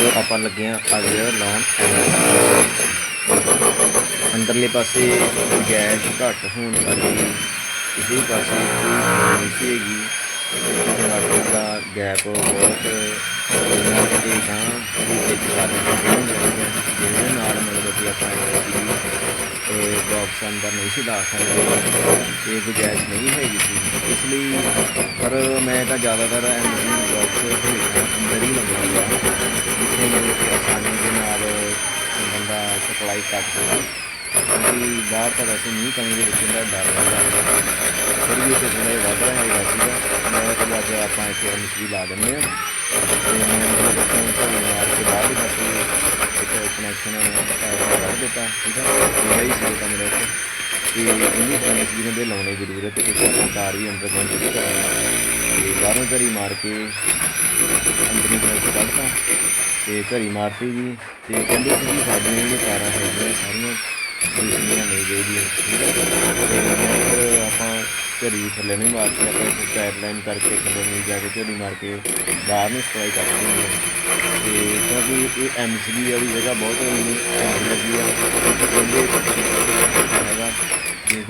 ਜੋ ਆਪਾਂ ਲੱਗੇ ਆ ਅੱਜ ਲਾਉਣ ਅੰਦਰਲੇ ਪਾਸੇ ਗੈਸ ਘੱਟ ਹੋਣ ਕਰਕੇ ਕਿਸੇ ਵੀ ਪਾਸੇ ਕੋਈ ਨਹੀਂ ਸੀ ਹੈਗੀ ਇਨਵਰਟਰ ਦਾ ਗੈਪ ਬਹੁਤ ਉਹਨਾਂ ਦੇ ਤਾਂ ਵਿੱਚ ਸਾਡੇ ਕੋਲ ਜਿਹਦੇ ਨਾਲ ਮਤਲਬ ਕਿ ਆਪਾਂ ਸੀ ਤੇ ਬਾਕਸ ਅੰਦਰ ਨਹੀਂ ਸੀ ਲਾ ਸਕਦੇ, ਤੇ ਗੁੰਜਾਇਸ਼ ਨਹੀਂ ਹੈਗੀ ਸੀ। ਇਸ ਲਈ ਪਰ ਮੈਂ ਤਾਂ ਜ਼ਿਆਦਾਤਰ ਐਮਜੀ ਬਾਕਸ ਹਮੇਸ਼ਾ ਅੰਦਰ ਹੀ ਲਗਾਉਂਦਾ ਜਿੱਥੇ ਮੇਰੇ ਕਿ ਆਸਾਨੀ ਦੇ ਨਾਲ ਬੰਦਾ ਸਪਲਾਈ ਕਰ ਸਕਦਾ ਕਿਉਂਕਿ ਬਾਹਰ ਤਾਂ ਵੈਸੇ ਨਹੀਂ ਦੇ ਵਿੱਚ ਇਹਦਾ ਡਰ ਲੱਗਦਾ। ਫਿਰ ਵੀ ਇੱਥੇ ਥੋੜ੍ਹਾ ਜਿਹਾ ਵੱਧ ਰਿਹਾ ਹੈਗਾ ਸੀਗਾ। ਮੈਂ ਕਿਹਾ ਅੱਜ ਆਪਾਂ ਇੱਥੇ ਮਿਸਤਰੀ ਲਾ ਦਿੰਦੇ ਹਾਂ। ਤੇ ਮੈਂ ਮਤਲਬ ਇੱਥੋਂ ਝੋਨੇ ਮਾਰ ਕੇ ਬਾਹਰ ਦੇ ਪਾਸੇ ਇੱਕ ਕਨੈਕਸ਼ਨ ਕਰ ਦਿੱਤਾ, ਠੀਕ ਹੈ ਮੇਰਾ ਹੀ ਸੀ ਕਮਰੇ ਵਿੱਚ ਤੇ ਇਹਨੂੰ ਕਨੈਕਸ਼ਨ ਦੇ ਲਾਉਣੇ ਜ਼ਰੂਰਤ ਹੈ ਕਿਉਂਕਿ ਆਪਾਂ ਵੀ ਅੰਦਰ ਬੰਦ ਕਰਨੀ ਬਾਹਰੋਂ ਘਰੀ ਮਾਰ ਕੇ ਅੰਦਰੀ ਕਨੈਕਸ਼ਨ ਕੱਢਤਾ ਤੇ ਘਰੀ ਮਾਰਤੀ ਜੀ ਤੇ ਕਹਿੰਦੇ ਸੀ ਕਿ ਸਾਡੀਆਂ ਜਿਹੜੀਆਂ ਕਾਰਾਂ ਹੈਗੀਆਂ ਸਾਰੀਆਂ ਦੂਸਰੀਆਂ ਨਹੀਂ ਗਈਆਂ ਠੀਕ ਤੇ ਆਪਾਂ ਘੜੀ ਥੱਲੇ ਨਹੀਂ ਮਾਰ ਕੇ ਆਪਾਂ ਇੱਕ ਪਾਈਪ ਕਰਕੇ ਥੱਲੇ ਨੂੰ ਜਾ ਕੇ ਘੜੀ ਮਾਰ ਕੇ ਬਾਹਰ ਨੂੰ ਸਪਲਾਈ ਕਰ ਦਿੰਦੇ ਹਾਂ ਤੇ ਕਿਉਂਕਿ ਇਹ ਐਮਸੀਬੀ ਵਾਲੀ ਜਗ੍ਹਾ ਬਹੁਤ ਲੱਗੀ ਆ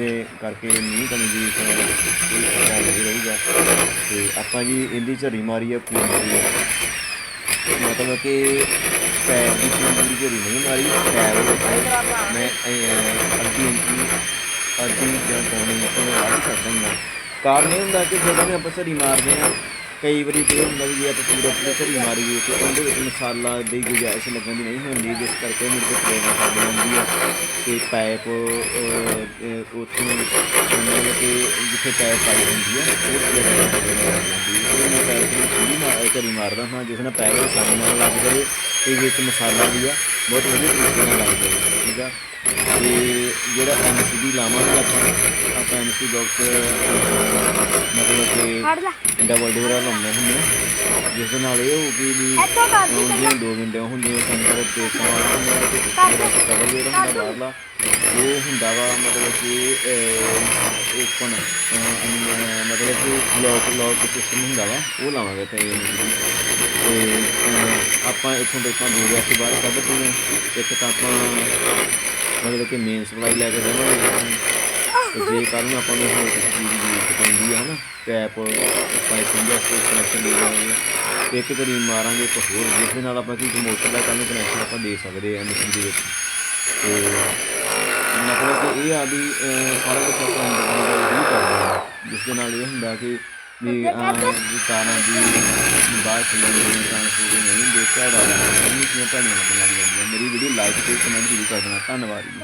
ਉਹਦੇ ਕਰਕੇ ਮੀਂਹ ਕਮੀ ਜੀ ਕੋਈ ਫਾਇਦਾ ਨਹੀਂ ਰਹੂਗਾ ਤੇ ਆਪਾਂ ਜੀ ਇਹਦੀ ਝਰੀ ਮਾਰੀ ਆ ਪੂਰੀ ਮਤਲਬ ਕਿ ਪੈਰ ਦੀ ਪੂਰੀ ਝੜੀ ਨਹੀਂ ਮਾਰੀ, ਪੈਰ ਮੈਂ ਅੱਧੀ ਇੰਚੀ, ਅੱਧੀ ਜਾਂ ਪੌਣੀ ਇੰਚੀ ਨੂੰ ਕਰ ਦਿੰਦਾ ਕਾਰਨ ਇਹ ਹੁੰਦਾ ਕਿ ਜਦੋਂ ਵੀ ਆਪਾਂ ਝਰੀ ਮਾਰਦੇ ਆ ਕਈ ਵਾਰੀ ਤੇ ਇਹ ਹੁੰਦਾ ਵੀ ਜੇ ਆਪਾਂ ਪੂਰਾ ਪੂਰਾ ਝੜੀ ਮਾਰੀਏ ਤੇ ਉਹਦੇ ਵਿੱਚ ਮਸਾਲਾ ਦੀ ਗੁੰਜਾਇਸ਼ ਲੱਗਣ ਦੀ ਨਹੀਂ ਹੁੰਦੀ, ਜਿਸ ਕਰਕੇ ਮੇਰੇ ਕੋਲ ਪ੍ਰੇਰਨਾ ਸਾਡੀ ਹੁੰਦੀ ਹੈ ਤੇ ਪਾਈਪ ਉੱਥੇ ਮਤਲਬ ਕਿ ਜਿੱਥੇ ਪਾਈਪ ਪਾਈ ਹੁੰਦੀ ਆ ਉਹ ਪ੍ਰੇਰਨਾ ਸਾਡੀ ਹੁੰਦੀ ਹੈ। ਉਹ ਮੈਂ ਪਾਈਪ ਨੂੰ ਪੂਰੀ ਮਾਰ ਝੜੀ ਮਾਰਦਾ ਹਾਂ, ਜਿਸ ਨਾਲ ਪੈਰ ਆਸਾਨੀ ਨਾਲ ਲੱਗ ਜਾਵੇ ਤੇ ਵਿੱਚ ਮਸਾਲਾ ਵੀ ਆ ਬਹੁਤ ਵਧੀਆ ਤਰੀਕੇ ਨਾਲ ਲੱਗ ਜਾਵੇ, ਠੀਕ ਆ? ਤੇ ਜਿਹੜਾ ਐਮਸੀਬੀ ਲਾਵਾਂਗੇ ਆਪਾਂ ਐਮਸੀ ਬਾਕਸ ਮਤਲਬ ਕਿ ਡਬਲ ਡੋਰ ਲਾਉਂਦੇ ਹੁੰਦੇ ਆ। ਜਿਸ ਦੇ ਨਾਲ ਇਹ ਹੋਊਗੀ ਵੀ ਇੱਥੋਂ ਕਰ ਦੀ ਵਿੰਡੋ ਹੁੰਦੀਆਂ ਸੰਦਰ ਤੇ ਹੁੰਦਾ ਤੇ ਕਵਰ ਜਿਹੜਾ ਹੁੰਦਾ ਬਾਹਰਲਾ। ਉਹ ਹੁੰਦਾ ਵਾ ਮਤਲਬ ਕਿ ਓਪਨ ਮਤਲਬ ਕਿ ਲੌਕ ਲੌਕ ਸਿਸਟਮ ਹੁੰਦਾ ਵਾ ਉਹ ਲਾਵਾਂਗੇ ਤੇ ਤੇ ਆਪਾਂ ਇੱਥੋਂ ਦੇ ਆਪਾਂ ਦੋ ਵੈਸੇ ਬਾਹਰ ਕੱਢਦੇ ਹਾਂ। ਇੱਕ ਤਾਂ ਆਪਾਂ ਮਤਲਬ ਕਿ ਮੇਨ ਸਪਲਾਈ ਲੈ ਕੇ ਜਾਵਾਂਗੇ ਤੇ ਜੇ ਕੱਲ੍ਹ ਨੂੰ ਆਪਾਂ ਨੂੰ ਹੋਰ ਕਿਸੇ ਚੀਜ਼ ਦੀ ਜ਼ਰੂਰਤ ਪੈਂਦੀ ਹੈ ਨਾ ਪੈਪ ਪਾਈਪਿੰਗ ਦਾ ਕਨੈਕਸ਼ਨ ਦੇ ਦੇਵਾਂਗੇ ਤੇ ਇੱਕ ਕਰੀ ਮਾਰਾਂਗੇ ਇੱਕ ਹੋਰ ਜਿਸ ਦੇ ਨਾਲ ਆਪਾਂ ਕੀ ਮੋਟਰ ਦਾ ਕੱਲ੍ਹ ਨੂੰ ਕਨੈਕਸ਼ਨ ਆਪਾਂ ਦੇ ਸਕਦੇ ਹਾਂ ਮਸ਼ੀਨ ਦੇ ਵਿੱਚ। ਤੇ ਮਤਲਬ ਕਿ ਇਹ ਆ ਵੀ ਸਾਰਾ ਕੁਝ ਆਪਾਂ ਅੰਦਰ ਹੀ ਕਰਦੇ ਹਾਂ ਜਿਸ ਦੇ ਨਾਲ ਇਹ ਹੁੰਦਾ ਕਿ ਵੀ ਅਹ, ਵੀ ਤਾਰਾਂ ਦੀ ਬਾਹਰ ਚੱਲਣ ਦੀ ਚਾਂਸ ਨਹੀਂ ਦੇਖਿਆ ਦਾ ਨਹੀਂ ਕਿਉਂ ਭੈਣੀਆਂ ਲੱਗਣ ਲੱਗ ਜਾਂਦੀਆਂ। ਮੇਰੀ ਵੀਡੀਓ ਲਾਈਕ ਤੇ ਕਮੈਂਟ ਜ਼ਰੂਰ ਕਰ ਦੇਣਾ। ਧੰਨਵਾਦ ਜੀ।